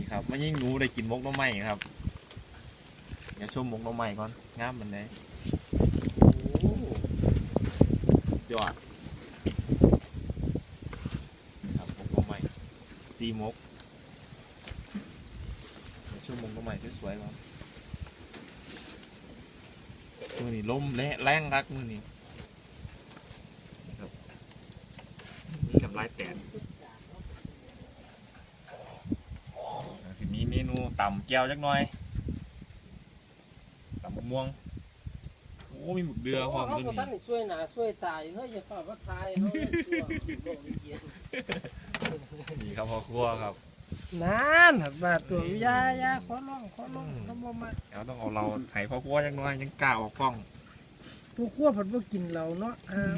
นี่ครับไมายิ่งหนูได้กินมกน้ำไม้ครับเดีย่าชมมกน้ำไม้ก่อนงามมันเลยยอดครับมกน้ำไม้ซีมกอย่าชมมกน้ำไม้สวยๆครับมือนี่ลมและแรงรักมือนี่ครับนี่น้ำลายแตก สิมีเมนู ต่ำแก้วจักหน่อยต่ำมะม่วงโอ้มีหมึกเดือพร้อมเขาด้วยก็นี่ท่านนี่ช่วยหนาช่วยตายเฮ้ยอย่าฝ่าว่าทายเขาเลยชั่วโลกเย็นนี่ครับพ่อครัวครับนานหัดมาตัวยายาขอร้องขอร้องเขาบ่มาเดี๋ยวต้องเอาเราใส่พ่อครัวจักหน่อยยังกล้าออกกล้องผู้ขั้วผัดบ่กินเราเนาะอ้าว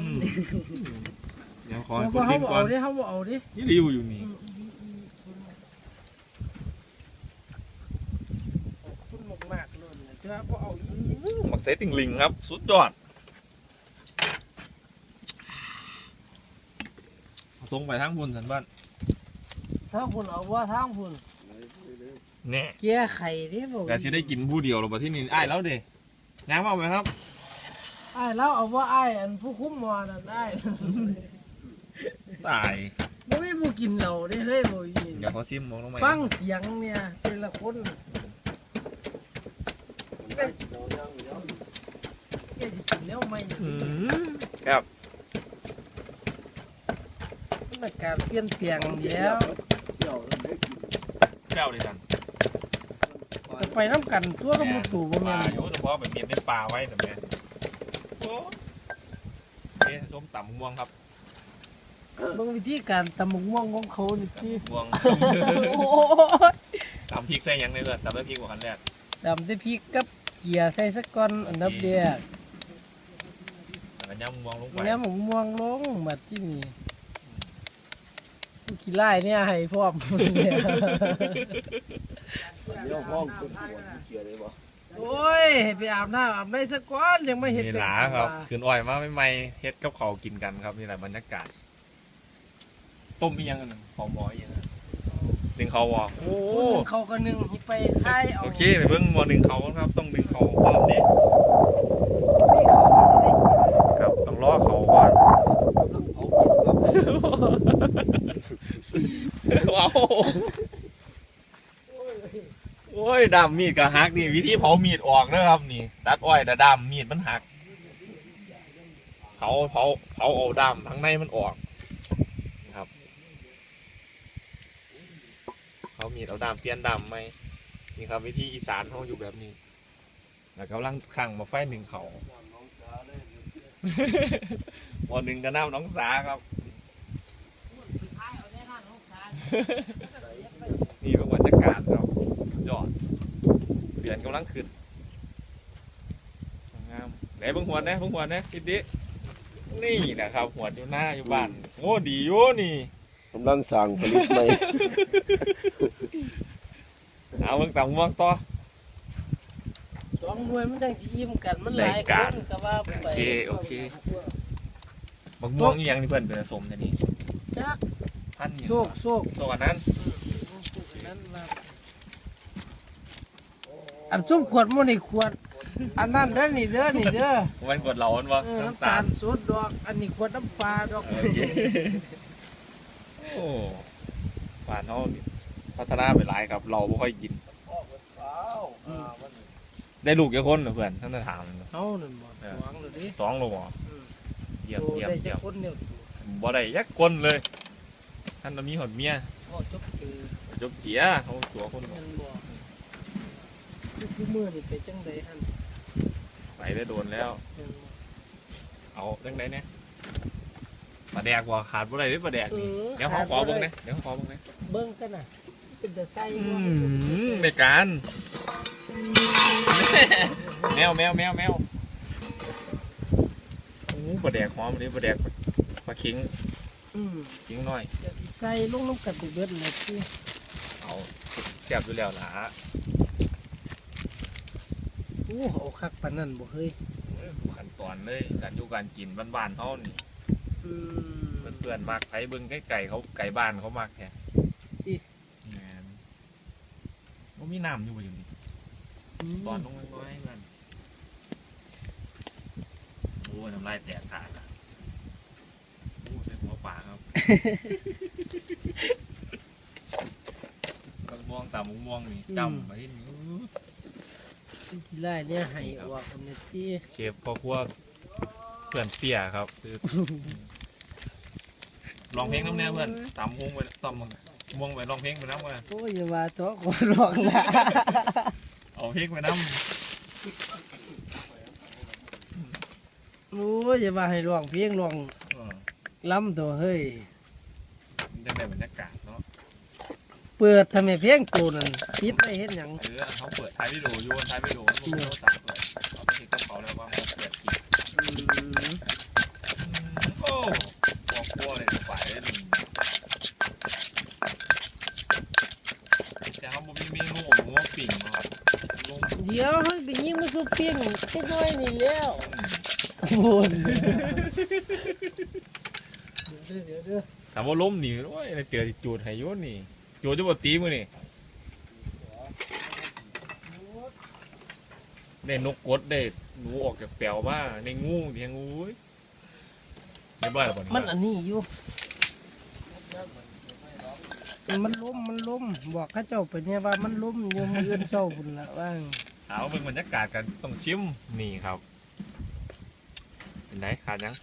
เดี๋ยวขอเขาให้คนเขาทิ้งบ่ก่อเอานดิเขาบ่เอาดินี่ริวอยู่นี่ คุณมากๆเลยนะจะบ่เอาอีก หมัก เซติงลิงครับ สุดยอดเอาส่งไปทั้งบุญสันบ้านถ้าคุณเอาว่าทางคุณแน่แก้ไข่ดิบ่แต่สิได้กินผู้เดียวหรอปะที่นี่อ้ายแล้วเด้ง้างเอาไหมครับอ้ายแล้วเอาว่าอ้ายอันผู้คุ้มมอนั่นอ้ายตายบ่มีผู้กินเราดิเฮ้ยบ่กินเดี๋ยวขอซิมมองลงไปฟังเสียงเนี่ยแต่ละคน แกจะกินแล้วไหมอืมครับอากาศเปลี่ยนแปลงเดี๋ยวเจ้าเลยจันจะไปน้ำกันทั่วกับหมูตู่บ่ปแม่ลานอยู่เฉพาะแบบเมียนเป็นปลาไว้แต่แม่โอ้เอ๊ะส้มตำม่วงครับเบิ่งวิธีการตำบักม่วงของเขานี่ที่ม่วงโอ้ยตำพริกใส่หยังเลยเพื่อนตำด้วยพริกกว่าคันแรกดำได้พริกกับ เกียร์ใส่สักก้อนอันดับแรกแล้วก็ย่ำม่วงลงไปแล้วหมูม่วงลงมาที่นี่ผู้ขี้ไล่เนี่ยให้พร้อมเนี่ยเดี๋ยวห้องคนปวดเขียเลยบ่โอ้ยให้ไปอาบน้ำอาบในสักก้อนยังไม่เห็นนี่เป็นหลาครับคืนอ้อยมาไม่ไม่ๆเฮ็ดกับเขาวกินกันครับนี่แหละบรรยากาศ ต้มอีหยังกันนึงหอมหมออีหยัง กันดึงเขาวอโอ้ผู้หนึ่งเขาก็หนึ่งให้ไปทายเอาโอเคไปเบิ่งหมอดึงเขาครับ ต้องดึงเขาพร้อมนี้พี่เขามันจะได้กินครับต้องรอเขาก่อนเอาเอาว้าวโอ้ยดำมีดกับหักนี่วิธีเผามีดออกนะครับนี่ตัดอ้อยแต่ดำมีดมันหักเผาเผาเผาเอาดำทั้งในมันออกนะครับ เขามีดเอาดำเปลี่ยนดำไหมนี่ครับวิธีอีสานเขาอยู่แบบนี้แล้วกำลังขังมาไฟหนึ่งเขาวันหนึ่งก็น้ำน้องสาครับนี่เป็นบรรยากาศครับสุดยอดเดือนกำลังขึ้นงามไหนเบิ่งหัวนะเบิ่งหัวนะคิดดินี่นะครับหัวอยู่หน้าอยู่บ้านโอ้ดีอยู่นี่ กำลังสั่งผลิตใหม่ เอาเบิ่งตามม่วงต่อ สองหน่วยมันจังสิอิ่มกันมันหลายรายคการนก็ว่าไปโอเคโอเค บักม่วงอีหยังนี่เพื่อนเป็นผสมแต่นี่จักพันธุ์นี่โชคโชคตัวกันนั้นนั้นมาอันส้มขวดมันนี่ขวด อันนั้นเด้อนี่เด้อนี่เด้อวันกดเหลาอันวะเออน้ำน้ำตาตาลลสดดอก อันนี้ขวดน้ำปลาดอกโอเค โอ้บ้านเขานี่พัฒนาไปหลายครับ เราไม่ค่อยกิน ได้ลูกกี่คนเหรอเพื่อนท่านจะถามเขานั่นบ่สวงเลยดิสองโลบ่อืมเยี่ยมโตเยี่ยมได้เยี่จัยกมคนเนี่ยบ่ได้ยักคนเลย ท่านจะมีหดเมียบ่จบคือจบเจียเขาตัวคนบ่มันบ่คือมือนี่ไปจังไดอันไปได้โดนแล้วมันบ่เอาจังไดเนี่ย ปลาแดกบ่ขาดบ่ได้เด้อปลาแดกเอนี่อเดี๋ยวเขาขอเบิ่งนะเดี๋ยวเขาขอเบิ่งนะเบิ่งกันน่ะเป็นแต่ไส้อืบ่มในการ แมวแมวแมวแมวโอ้ปลาแดกหอมเลยปลาแดกปลาคิงอืมคิงน้อยจะสิใส่ลงน้ำกันไปเบิดเลยคือเอาแซ่บอยู่แล้วล่ะโอ้เอาคักปานนั้นบ่เฮ้ยขั้นตอนเลยการอยู่การกินบ้านๆเขานี่ อืม เพื่อนๆมักไผเบิ่งไก่ไก่เขาไก่บ้านเขามักแท้อิแม่นก็มีน้ำอยู่บ่อยู่นี่ตอนลงน้อยๆมันโอ้ยน้ำลายแตกขาดอะโอ้ใส่หัวป่าครับกังม่วงตามมุงม่วงนี่จำไปนี่กีฬาเนี่ยให้ออกคนนี้ที่เก็บพอพวกเพื่อนเปียครับคือ ลองเพลงน้ำแน่เพื่อนตามมุงไปตามม่วงไปลองเพลงไปน้ำกันโอ้ยอย่ามาตัวขอร้องละเอาเพลงไปน้ำโอ้ยอย่ามาให้ร้องเพลงร้องเออล้ำตัวเฮ้ยมันจะได้บรรยากาศเนาะเปิดทำไมเพลงตัวนั้นปิดไม่เห็นหยังเออเขาเปิดท้ายวิดีโออยู่ท้ายวิดีโอมันมีโทรศัพท์เปิด ยิงมาสุกเพียงแค่น้อยนี่แล้วบุญเดี๋ยวเดี๋ยวเดี๋ยวถามว่าล้มหนีโอ้ยเตือจูดห้อยุ่นนี่จูดจะบตีมือนี่ได้นกกดได้หนูออกจากแปลวมาในงูเลี้ยงงูยไม่บ้าหรอมันอันนี้อยู่ มันล้มมันล้มบอกข้าเจ้าไปเนี่ยว่ามันล้มอยู่มืออื่นเศร้าบุญละว่าง เอาเบิ่งบรรยากาศกันต้องชิมนี่ครับ เป็นไหนขาดยัง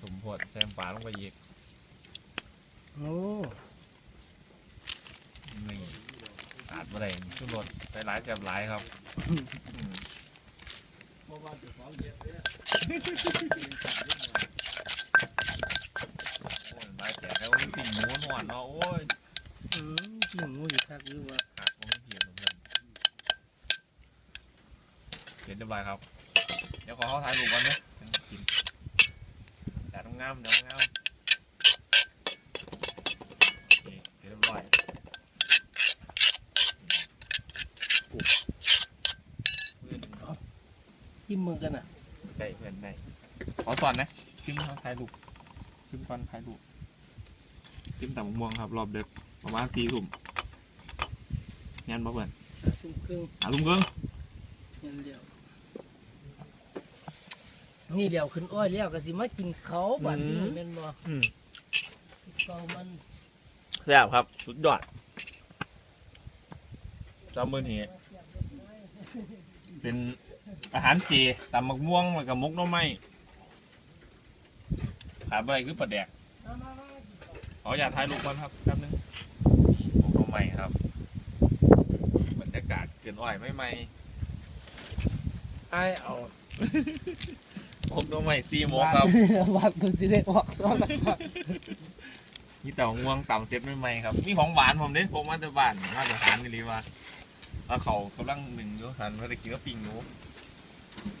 สมโพธิแซมปลาลงไปอีกโอ้นี่ขาดมาได้ชุดรสไปหลายแซมหลายครับอืมโอ้ยหลายแจกแล้วมีปิ่งหมูหนวดเนาะโอ้ยอืมจริงงูอยู่คักอยู่ว่า ขาดผมไม่เพียงเพื่อน เสร็จเรียบร้อยครับ เดี๋ยวขอเข้าถ่ายรูปก่อนนะกินแต่ต้องงามเดี๋ยวต้องงามโอเคเสร็จเรียบร้อยปุ๊บเพื่อนที่มือกันอะได้เพื่อนได้ขอสอนนะซิมเขาถ่ายรูปซิมก่อนถ่ายรูปซิมต่ำม่วงครับ รอบเด็กประมาณสี่ทุ่มยันบ่เพื่อนทุ่มครึ่งหาทุ่มครึ่งเงินเดียว นี่เดียวขึ้นอ้อยแล้วก็สิมากินเขาบ้านนี้แม่นบ่อืมเขามันแซ่บครับ สุดยอดจำมือนี้เป็นอาหารเจตำมักม่วงแล้วก็มกหน้อไม้ขาบอะไรคือปลาแดกขออยากถ่ายรูปก่อนครับแป๊บนึงนี่มกหน้อไม้ครับ บรรยากาศเกินอ้อยไม่ไหม ไอ้ายเอา มกหน้อไม้ซีมกครับวัดตัวสิได้ออกซ้อนละครับมีแต่ม่วงต่ำเซ็ตไม่ไหมครับ มีของหวานผมเด้ผมมาแต่บ้านมาแต่หานนี่ลีว่าว่าเขากำลังหนึ่งอยู่หันมาได้กินก็ปิ้งหนู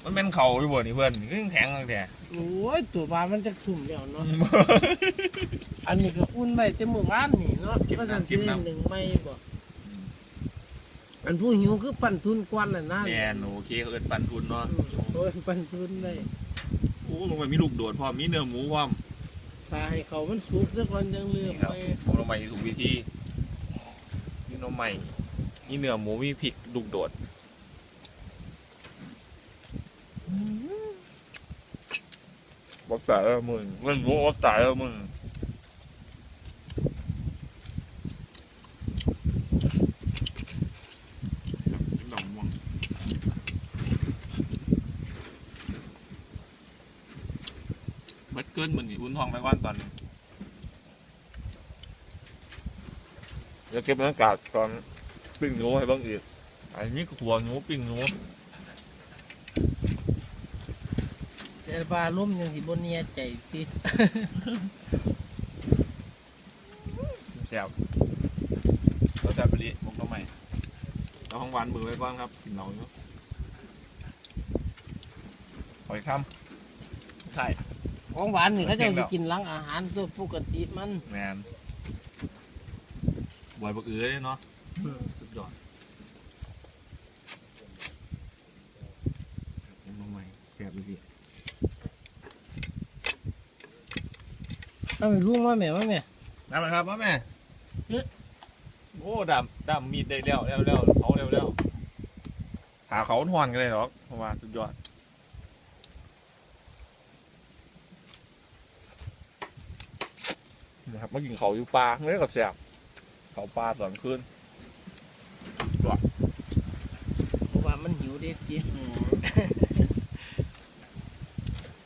มันเป็นเขาอยู่บ่นี่เพื่อนนี่ก็ยังแข็งเลยแท้โอ้ยตัวบ้านมันจะทุ่มแล้วเนาะ อันนี้ก็อุ่นไว้แต่มื้อวานนี่เนาะชิมว่าน้ำซั่นชิสิมน้ำ หนึ่งไม่บ่อันผู้หิวคือปั่นทุนกวนน่ะนะแมนโอเคเขาเอินปันทุนเนาะอืมโอ้ยปั่นทุนได้โอ้ลงไปมีลูกโดดพร้อมมีเนื้อหมูพร้อมถ้าให้เขามันสุกสักวันยังเลือนี่กครับไปผมลงไปถูกวิธีมีหน้ำใหม่มีเนื้อหมูมีพริกลูกโดดบอกตายแล้วมึงมันรู้ว่าตายแล้วมึงครับกินดอกม่วง เบิดเกินเหมือนอุ่นท้องไปก่อนตอนนี้เดี๋ยวเก็บบรรยากาศตอนปิ้งหนูให้บ้างอีกอันนี้ก็หัวหนูปิ้งหนูแต่ปลาล้มยังสิบนเนียใจติแซ่บรสชาติปรีมกก็ใหม่เราห้องหวานมือไว้ก่อนครับกินเราอยู่หอยค่ำใช่ ของหวานนี่เขาเจะเก่งแล้สิวกินหลังอาหารตัวปกติมันแมนบวยบักเอื้อเลยเนาะสุดยอดยังมาใหม่แซ่บเลยสิเอาไปลุงมาแม่มาแม่น้ำอะไรครับพ่อแม่บโอ้ดำดำมีดได้แล้วแล้วแล้วเขาแล้วแล้วหาเขาทอนกันเลยหรอกเพราะว่าสุดยอด นะครับมากินเขาอยู่ปลาเนื้อกับแสบเขาปลาตอนคืนเพราะว่ามันหิวเด็กจีอืม